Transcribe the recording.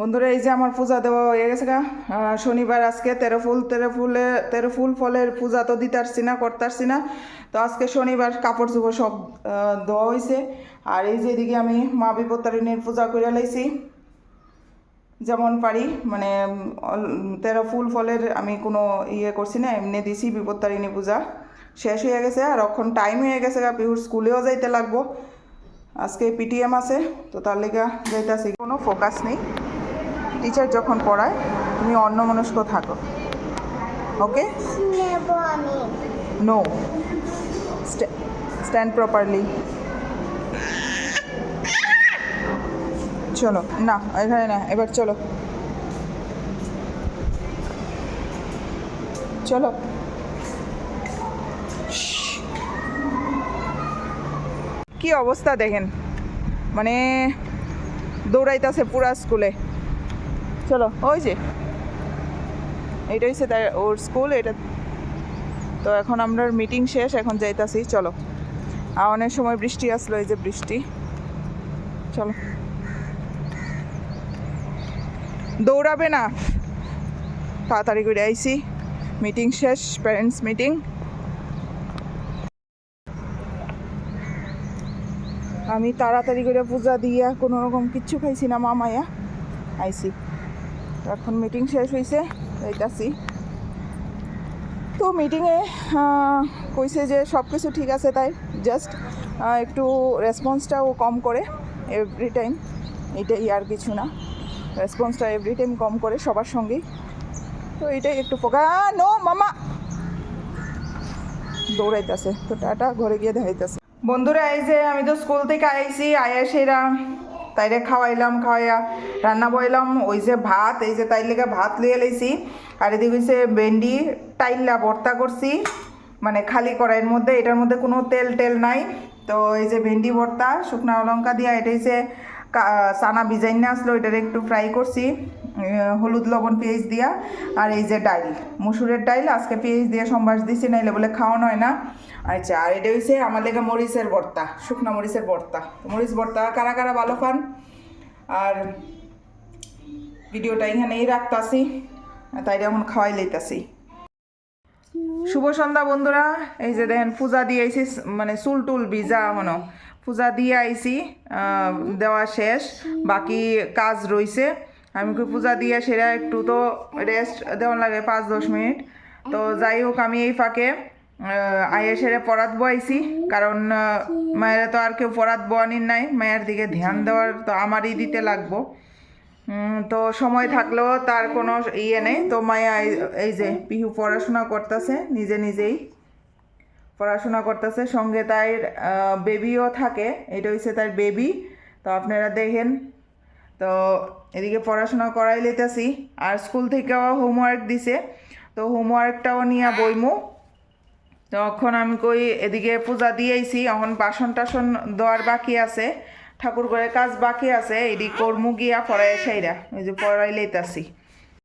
বন্ধুরা, এই যে আমার পূজা দেওয়া হয়ে গেছে গা। শনিবার আজকে তেরো ফুল, তেরো ফুলে, তেরো ফুল ফলের পূজা তো দিতে পারছি না, করতে পারছি না। তো আজকে শনিবার কাপড় চোপড় সব দেওয়া হয়েছে আর এই যে এদিকে আমি মা বিপত্তারিণীর পূজা করে লাইছি। যেমন পারি মানে তেরো ফুল ফলের আমি কোনো ইয়ে করছি না, এমনি দিছি বিপত্তারিণী পূজা। শেষ হয়ে গেছে, আর এখন টাইম হয়ে গেছে গা পিহুর স্কুলেও যাইতে লাগবো। আজকে পিটিএম আছে, তো তার লেগে যাইতেছি, কোনো ফোকাস নেই। টিচার যখন পড়ায় তুমি অন্যমনস্ক থাকো। ওকে নো স্ট্যান্ড প্রপারলি চলো না এখানে না এবার চলো। চলো। কি অবস্থা দেখেন? মানে দৌড়াইতেছে পুরা স্কুলে। চলো। ওই যে। এটা হচ্ছে তার ওর স্কুল, এটা তো এখন আমরা মিটিং শেষ, এখন যাইতাছি, চলো। আর অনেক সময় বৃষ্টি আসলো, এই যে বৃষ্টি। চলো। দৌড়াবে না। তাড়াতাড়ি করে আইসি মিটিং শেষ প্যারেন্টস মিটিং আমি তাড়াতাড়ি করে পূজা দিয়া, কোনো রকম কিচ্ছু খাইছি না, মামায়া। আইসি এখন মিটিং শেষ হয়েছে যাইতাছি। তো মিটিংয়ে কইছে যে সব কিছু ঠিক আছে তাই জাস্ট একটু রেসপন্সটাও কম করে এভরি টাইম এটাই আর কিছু না। রেসপন্সটা এভরি টাইম কম করে সবার সঙ্গেই। তো এটাই একটু ফোকা নো মামা! দৌড়াইতেছে। তো টাটা, ঘরে গিয়ে দেখাইতেছে। বন্ধুরা, এই যে আমি তো স্কুল থেকে আইছি, আয়া সেরা। তাইরে খাওয়াইলাম, খাওয়াইয়া রান্না বইলাম। ওই যে ভাত, এই যে তাই লেগে ভাত লিয়ে লাইছি। আর এদিকে হয়েছে ভেন্ডি টাইল্লা ভর্তা করছি। মানে খালি কড়াইয়ের মধ্যে, এটার মধ্যে কোনো তেল টেল নাই। তো এই যে ভেন্ডি ভর্তা, শুকনা লঙ্কা দিয়া, এটা হচ্ছে সানা বিজাইন আসলো এটার একটু ফ্রাই করছি। হলুদ লবণ, পেঁয়াজ দিয়া আর এই যে ডাইল। মুসুরের ডাইল, আজকে পেঁয়াজ দিয়ে সম্বাস দিছি, নাইলে বলে খাওয়ানো হয় না। আচ্ছা আর এটা হচ্ছে আমার লেগে মরিচের ভর্তা, শুকনা মরিচের ভর্তা। মরিচ ভর্তা কারা কারা ভালো পান? আর ভিডিওটা এখানেই রাখতাছি তাই এখন খাওয়াই লইতাছি। শুভ সন্ধ্যা বন্ধুরা, এই যে দেখেন পূজা দিয়ে আইসি মানে চুল টুল ভিজা মনো পূজা দিয়ে আইসি দেওয়া শেষ, বাকি কাজ রইছে। আমি কি পূজা দিয়ে সেরা একটু তো রেস্ট দেওয়ার লাগে পাঁচ, দশ মিনিট। তো যাই হোক, আমি এই ফাঁকে আইয়ে সেরে পড়াত বয়াইছি কারণ মায়েরা তো আর কেউ পড়াত বোয়ানির নাই। মায়ের দিকে ধ্যান দেওয়ার তো আমারই দিতে লাগবো। তো সময় থাকলেও তার কোনো ইয়ে নেই। তো মায়া এই- এই যে পিহু পড়াশোনা করতেছে, নিজে নিজেই পড়াশোনা করতেছে। সঙ্গে তার বেবিও থাকে। এটা হচ্ছে তার বেবি তো আপনারা দেখেন তো এদিকে পড়াশোনা করাই লেতেছি। আর স্কুল থেকেও হোমওয়ার্ক দিছে। তো হোমওয়ার্কটাও নিয়ে বইমু। তখন আমি কই এদিকে পূজা দিয়েছি এখন বাসন টাসন দেওয়ার বাকি আছে। ঠাকুর ঘরে কাজ বাকি আছে। এদিকে কর্মু গিয়া পড়াই সাইরা। ওই যে পড়াই লইতাছি